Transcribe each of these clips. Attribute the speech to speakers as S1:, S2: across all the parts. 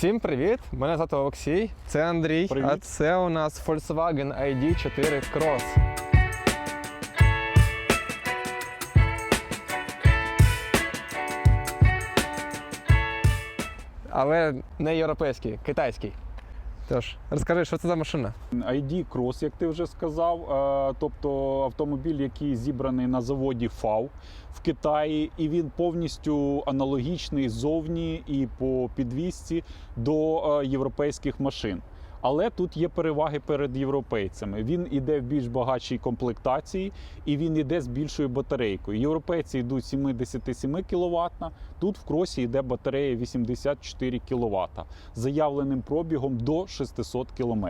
S1: Всім привіт! Мене звати Олексій, це Андрій,
S2: Привіт.
S1: а це у нас Volkswagen ID4 Cross. Але не європейський, китайський. Тож, розкажи, що це за машина?
S2: ID Cross, як ти вже сказав, е, тобто автомобіль, який зібраний на заводі FAW в Китаї, і він повністю аналогічний зовні і по підвісці до е, європейських машин. Але тут є переваги перед європейцями. Він іде в більш багатшій комплектації і він іде з більшою батарейкою. Європейці йдуть 77 кВт, тут в кросі йде батарея 84 кВт заявленим пробігом до 600 км.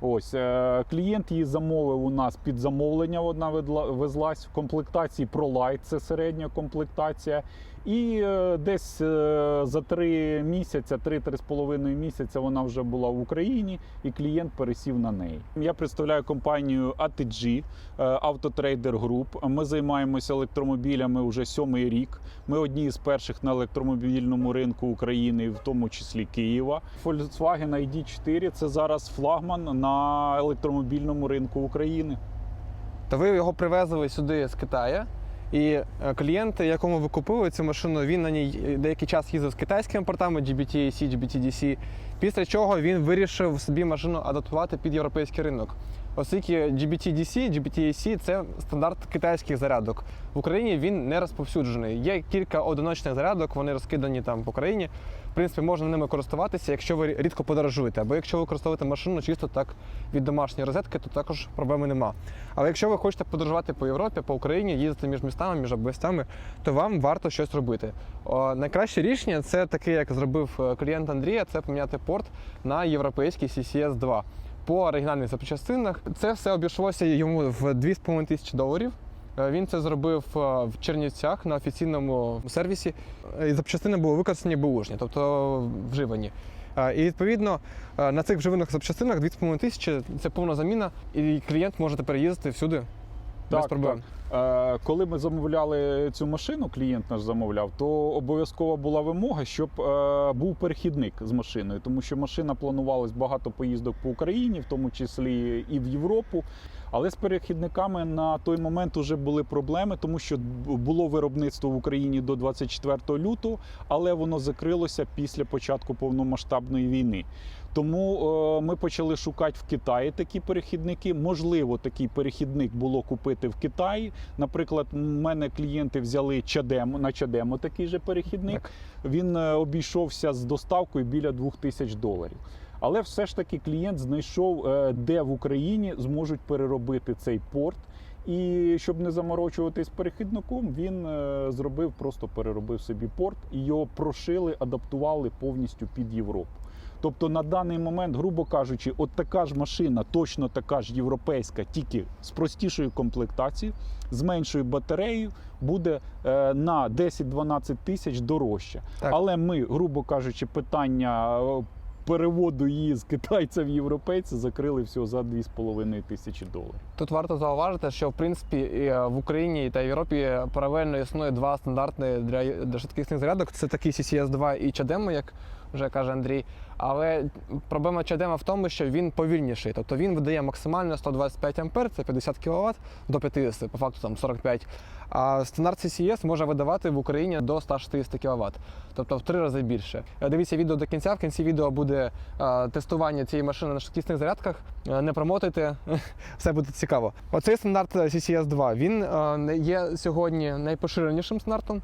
S2: Ось е, клієнт її замовив у нас під замовлення. Вона везлась в комплектації ProLight, це середня комплектація. І е, десь е, за три місяця, три-три з половиною місяця вона вже була в Україні, і клієнт пересів на неї. Я представляю компанію ATG е, Auto Trader Group. Ми займаємося електромобілями вже сьомий рік. Ми одні з перших на електромобільному ринку України, в тому числі Києва. Volkswagen ID4 це зараз флагман на електромобільному ринку України.
S1: То ви його привезли сюди з Китаю. І е, клієнт, якому ви купили цю машину, він на ній деякий час їздив з китайськими портами GBT, GBTDC, GBT-DC, після чого він вирішив собі машину адаптувати під європейський ринок. Оскільки GBT-DC, GBT-AC – це стандарт китайських зарядок. В Україні він не розповсюджений. Є кілька одиночних зарядок, вони розкидані там по країні. В принципі, можна ними користуватися, якщо ви рідко подорожуєте, або якщо ви використовуєте машину чисто так від домашньої розетки, то також проблеми нема. Але якщо ви хочете подорожувати по Європі, по Україні, їздити між містами, між областями, то вам варто щось робити. О, найкраще рішення це таке, як зробив е, клієнт Андрія, це поміняти порт на європейський CCS 2 по оригінальних запчастинах. Це все обійшлося йому в 2,5 тисячі доларів. Е, Він це зробив е, в Чернівцях на офіційному сервісі. Е, І запчастини були використані бушні, тобто вживані. І відповідно на цих вживаних запчастинах 2,5 тисячі це повна заміна, і клієнт може тепер їздити всюди без проблем.
S2: Е, Коли ми замовляли цю машину, клієнт наш замовляв, то обов'язкова була вимога, щоб е, був перехідник з машиною, тому що машина планувалась багато поїздок по Україні, в тому числі і в Європу. Але з перехідниками на той момент вже були проблеми, тому що було виробництво в Україні до 24 лютого, але воно закрилося після початку повномасштабної війни. Тому е, ми почали шукати в Китаї такі перехідники. Можливо, такий перехідник було купити в Китаї. Наприклад, у мене клієнти взяли чадему на чадему такий же перехідник.
S1: Так.
S2: Він е, обійшовся з доставкою біля 2000 доларів. Але все ж таки клієнт знайшов, е, де в Україні зможуть переробити цей порт. І щоб не заморочуватись перехідником, він е, зробив, просто переробив собі порт і його прошили, адаптували повністю під Європу. Тобто на даний момент, грубо кажучи, от така ж машина, точно така ж європейська, тільки з простішою комплектацією, з меншою батареєю, буде е, на 10-12 тисяч дорожче.
S1: Так.
S2: Але ми, грубо кажучи, питання переводу її з китайця в європейця закрили всього за 2,5 тисячі доларів.
S1: Тут варто зауважити, що в принципі е, в Україні та Європі паралельно існує два стандарти для, швидкісних зарядок. Це такі CCS 2 і Чадемо, як вже каже Андрій. Але проблема Чадема в тому, що він повільніший. Тобто він видає максимально 125 ампер, це 50 кВт до 50, по факту там 45. А стандарт CCS може видавати в Україні до 160 кВт, тобто в три рази більше. Е, Дивіться відео до кінця. В кінці відео буде е, тестування цієї машини на швидкісних зарядках. Е, Не промотуйте, все буде цікаво. Оцей стандарт CCS 2 він є сьогодні найпоширенішим стандартом.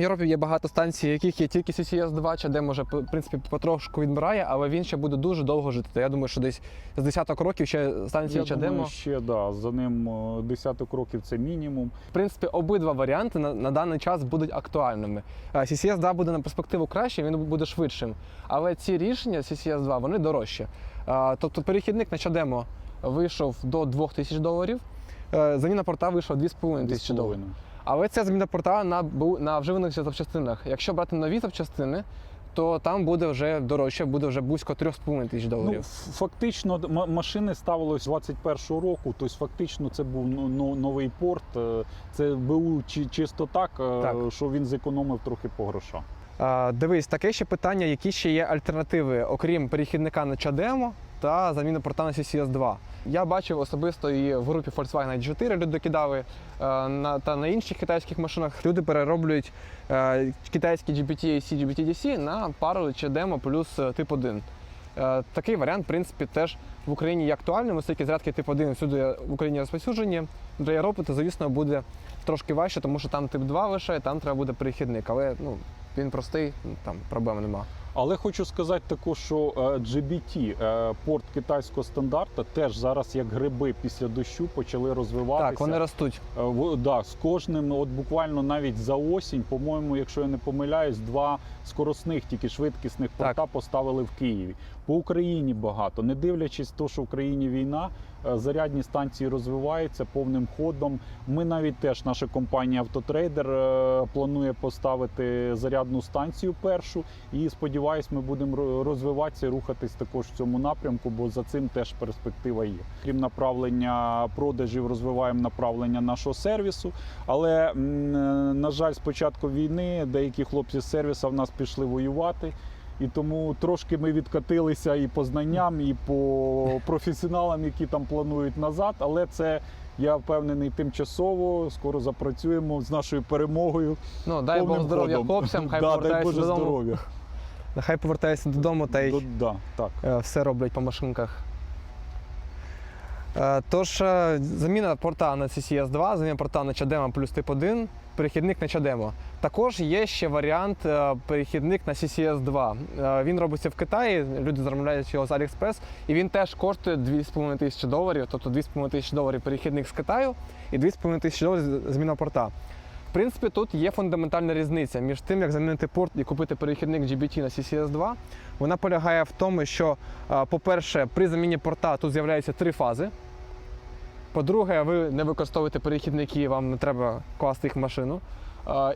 S1: В Європі є багато станцій, яких є тільки CCS 2, чи де може в принципі потрошку відбирає, але він ще буде дуже довго жити. Я думаю, що десь з десяток років ще станції
S2: Я думаю, ще да, за ним е, десяток років це мінімум.
S1: В принципі, обидва варіанти на, на даний час будуть актуальними. Е, CCS 2 буде на перспективу краще, він буде швидшим. Але ці рішення CCS 2 вони дорожчі. Е, Тобто перехідник на Чадемо вийшов до 2000 доларів. е, Заміна порта вийшла 2,5 тисячі доларів.
S2: 2,5.
S1: Але це заміна порта на, на вживаних запчастинах. Якщо брати нові запчастини, то там буде вже дорожче, буде вже близько 3,5 тисяч
S2: Ну,
S1: доларів.
S2: ф- фактично машини ставилось 21-го року, тобто фактично це був ну, ну, новий порт. е, Це БУ чи- чисто так, е,
S1: Так.
S2: що він зекономив трохи по грошах.
S1: Дивись, таке ще питання, які ще є альтернативи, окрім перехідника на чадемо та заміни порта на CCS 2. Я бачив особисто і в групі Volkswagen i4 люди кидали е, та на інших китайських машинах. Люди перероблюють е, китайські GBT AC, GBT DC на пару чадемо плюс е, тип 1. Е, Такий варіант, в принципі, теж в Україні є актуальним, оскільки зарядки тип 1 всюди в Україні розповсюджені. Для Європи це, звісно, буде трошки важче, тому що там тип 2 лише, і там треба буде перехідник. Але ну, він простий, там проблем нема.
S2: Але хочу сказати також, що е, GBT, е, порт китайського стандарта, теж зараз як гриби після дощу почали розвиватися.
S1: Так, вони ростуть.
S2: Е, Да, з кожним, ну, от буквально навіть за осінь, по-моєму, якщо я не помиляюсь, два скоросних, тільки швидкісних
S1: Так.
S2: порта поставили в Києві. По Україні багато. Не дивлячись то, що в Україні війна, зарядні станції розвиваються повним ходом. Ми навіть теж, наша компанія Автотрейдер планує поставити зарядну станцію першу. І сподіваюсь, ми будемо розвиватися і рухатись також в цьому напрямку, бо за цим теж перспектива є. Крім направлення продажів, розвиваємо направлення нашого сервісу. Але на жаль, з початку війни деякі хлопці з сервісу в нас пішли воювати. І тому трошки ми відкатилися і по знанням, і по професіоналам, які там планують назад. Але це я впевнений тимчасово. Скоро запрацюємо з нашою перемогою.
S1: Ну, дай Бог здоров'я хлопцям, хай
S2: да, дай Боже здоров'я.
S1: Нехай повертаються додому та й
S2: До- да, так.
S1: е, все роблять по машинках. Е, Тож, е, заміна порта на CCS 2, заміна порта на чадемо плюс тип 1, перехідник на чадемо. Також є ще варіант перехідник на CCS 2. Е, Він робиться в Китаї, люди замовляють його з AliExpress, і він теж коштує 2,5 тисячі доларів, тобто 2,5 тисячі доларів перехідник з Китаю і 2,5 тисячі доларів заміна порта. В принципі, тут є фундаментальна різниця між тим, як замінити порт і купити перехідник GBT на CCS 2. Вона полягає в тому, що, по-перше, при заміні порта тут з'являються три фази. По-друге, ви не використовуєте перехідники, вам не треба класти їх в машину.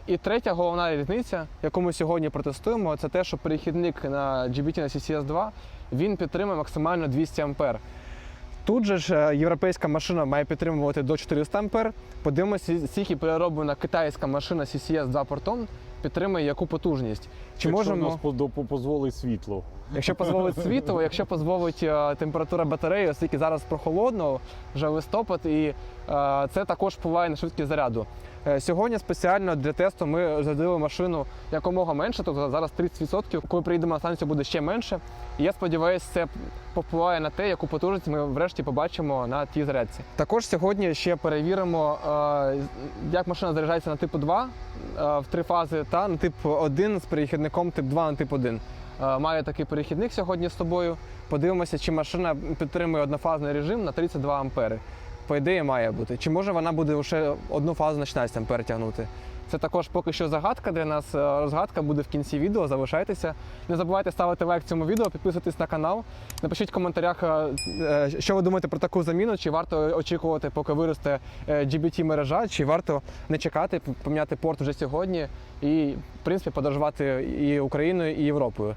S1: І третя головна різниця, яку ми сьогодні протестуємо, це те, що перехідник на GBT на CCS 2 він підтримує максимально 200 А. Тут же ж е, європейська машина має підтримувати до 400 А. Подивимося, скільки перероблена китайська машина CCS 2 портом підтримує яку потужність. Чи
S2: Якщо
S1: можемо,
S2: дозволить світло.
S1: якщо дозволить світло, якщо дозволить е, температура батареї, оскільки зараз прохолодно, вже листопад, і е, це також впливає на швидкість заряду. Е, Сьогодні спеціально для тесту ми зарядили машину якомога менше, тобто зараз 30%. Коли приїдемо на станцію, буде ще менше. І я сподіваюся, це повпливає на те, яку потужність ми врешті побачимо на тій зарядці. Також сьогодні ще перевіримо, е, як машина заряджається на типу 2 е, в три фази, та на тип 1 з перехідником тип 2 на тип 1. Е, Маю такий перехідник сьогодні з тобою. Подивимося, чи машина підтримує однофазний режим на 32 ампери. По ідеї має бути. Чи може вона буде лише одну фазу на 16 ампер тягнути? Це також поки що загадка для нас. Е, Розгадка буде в кінці відео. Залишайтеся. Не забувайте ставити лайк цьому відео, підписуйтесь на канал. Напишіть в коментарях, е, е, що ви думаєте про таку заміну, чи варто очікувати, поки виросте GBT мережа, чи варто не чекати, поміняти порт вже сьогодні і, в принципі, подорожувати і Україною, і Європою.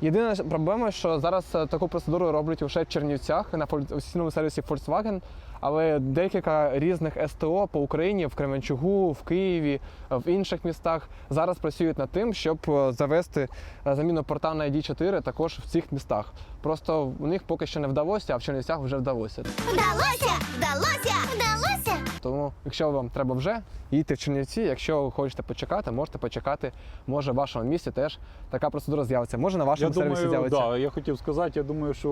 S1: Єдина проблема, що зараз таку процедуру роблять лише в Чернівцях на офіційному сервісі Volkswagen, але декілька різних СТО по Україні в Кременчугу, в Києві, в інших містах зараз працюють над тим, щоб е, завести е, заміну порта на ID4 також в цих містах. Просто у них поки що не вдалося, а в Чернівцях вже вдалося.
S3: Вдалося! Вдалося! Вдалося!
S1: Тому, якщо вам треба вже, їдьте в Чернівці. Якщо ви хочете почекати, можете почекати. Може, в вашому місті теж така процедура з'явиться. Може, на вашому
S2: Я
S1: сервісі
S2: думаю,
S1: з'явиться.
S2: да, я хотів сказати, я думаю, що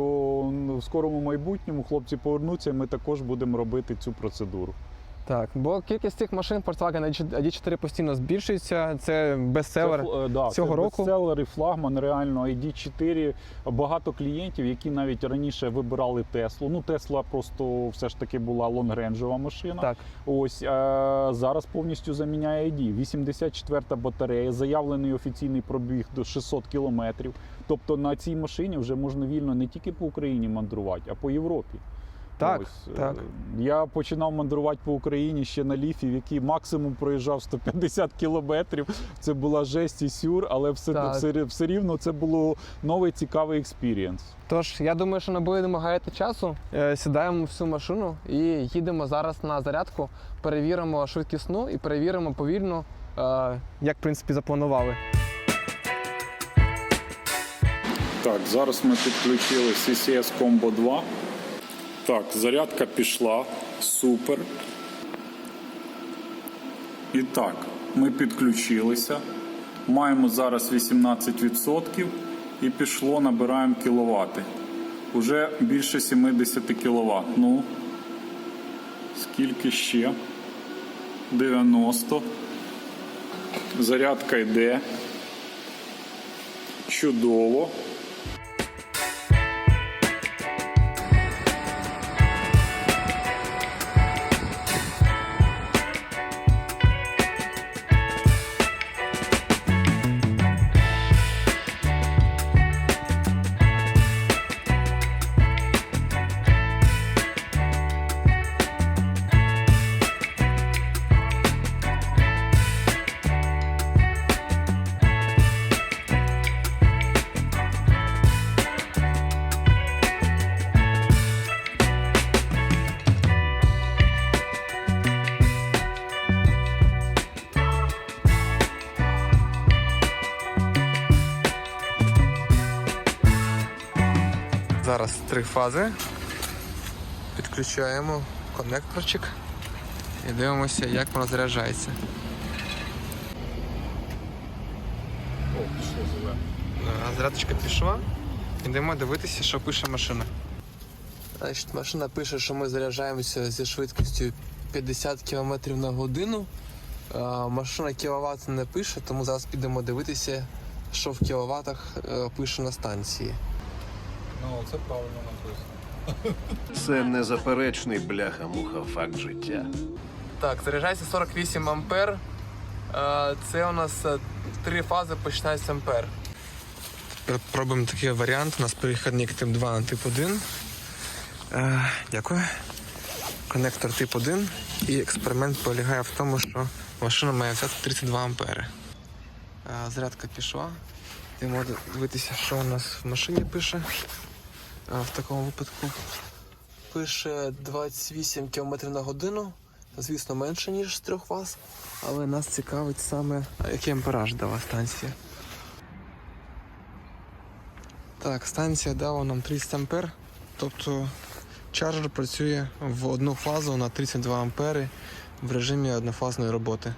S2: в скорому майбутньому хлопці повернуться, і ми також будемо робити цю процедуру.
S1: Так, бо кількість цих машин Volkswagen ID4 постійно збільшується. Це бестселер.
S2: Це, е, да,
S1: цього
S2: це
S1: року.
S2: бестселер і флагман, реально ID4. Багато клієнтів, які навіть раніше вибирали Теслу. Ну, Тесла просто все ж таки була лонгренджова машина.
S1: Так,
S2: Ось е, зараз повністю заміняє ID. 84-та батарея, заявлений офіційний пробіг до 600 кілометрів. Тобто на цій машині вже можна вільно не тільки по Україні мандрувати, а по Європі.
S1: Так,
S2: Ось, е,
S1: так.
S2: Я починав мандрувати по Україні ще на ліфі, в який максимум проїжджав 150 кілометрів. Це була жесть і сюр, але все,
S1: Так.
S2: все, все рівно це було новий цікавий експірієнс.
S1: Тож я думаю, що не будемо гаяти часу. Е, Сідаємо в цю машину і їдемо зараз на зарядку. Перевіримо швидкісну і перевіримо повільно, е, як в принципі запланували.
S2: Так, зараз ми підключили CCS Combo 2. Так, зарядка пішла. Супер. І так, ми підключилися. Маємо зараз 18% і пішло, набираємо кіловати. Уже більше 70 кВт. Ну, скільки ще? 90. Зарядка йде. Чудово.
S1: Три фази. Підключаємо коннекторчик і дивимося, як воно заряджається. А, Зарядочка пішла. Йдемо дивитися, що пише машина. Значить, машина пише, що ми заряджаємося зі швидкістю 50 км на годину. Машина кіловат не пише, тому зараз підемо дивитися, що в кіловатах е, пише на станції.
S4: Це незаперечний бляха-муха факт життя.
S1: Так, заряджається 48 ампер. Е, Це у нас е, три фази по 16 ампер. Тепер пробуємо такий варіант. У нас перехідник тип 2 на тип 1. Е, Дякую. Конектор тип 1. І експеримент полягає в тому, що машина має взяти 32 ампери. Зарядка пішла. Йдемо дивитися, що у нас в машині пише. В такому випадку пише 28 км на годину. Звісно, менше, ніж з трьох фаз, але нас цікавить саме, який ампераж дала станція. Так, станція дала нам 30 ампер, тобто чарджер працює в одну фазу на 32 ампери в режимі однофазної роботи.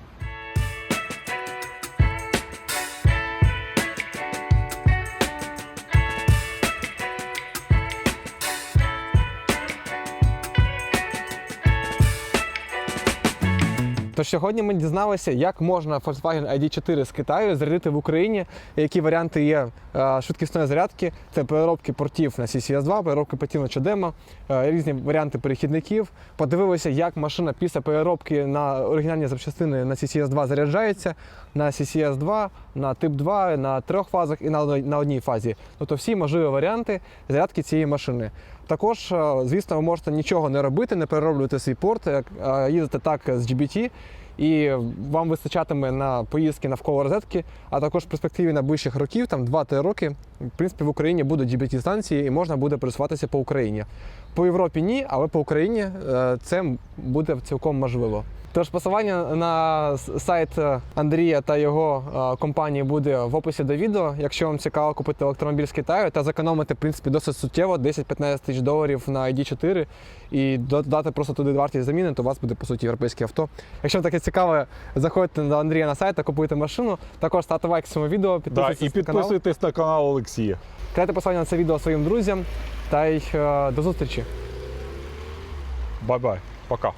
S1: Тож сьогодні ми дізналися, як можна Volkswagen ID4 з Китаю зарядити в Україні, які варіанти є е, швидкісної зарядки. Це переробки портів на CCS2, переробки портів на Чадема, е, різні варіанти перехідників. Подивилися, як машина після переробки на оригінальні запчастини на CCS2 заряджається, на CCS2, на тип 2, на трьох фазах і на одній фазі. Тобто всі можливі варіанти зарядки цієї машини. Також, е, звісно, ви можете нічого не робити, не перероблювати свій порт, як е, їздити так з GBT, і вам вистачатиме на поїздки навколо розетки, а також в перспективі найближчих років, там 2-3 роки, в принципі, в Україні будуть GBT станції і можна буде пересуватися по Україні. По Європі ні, але по Україні е, це буде цілком можливо. Тож посилання на сайт е, Андрія та його е, компанії буде в описі до відео. Якщо вам цікаво купити електромобіль з Китаю та зекономити в принципі досить суттєво 10-15 тисяч доларів на ID4 і додати просто туди вартість заміни, то у вас буде по суті європейське авто. Якщо вам таке цікаве, заходьте до Андрія на сайт та купуйте машину. Також ставте лайк цьому відео,
S2: Да,
S1: підписуйтесь
S2: і
S1: на канал.
S2: підписуйтесь на канал Олексія.
S1: Кидайте посилання на це відео своїм друзям та й е, до зустрічі.
S2: Бай-бай. Пока.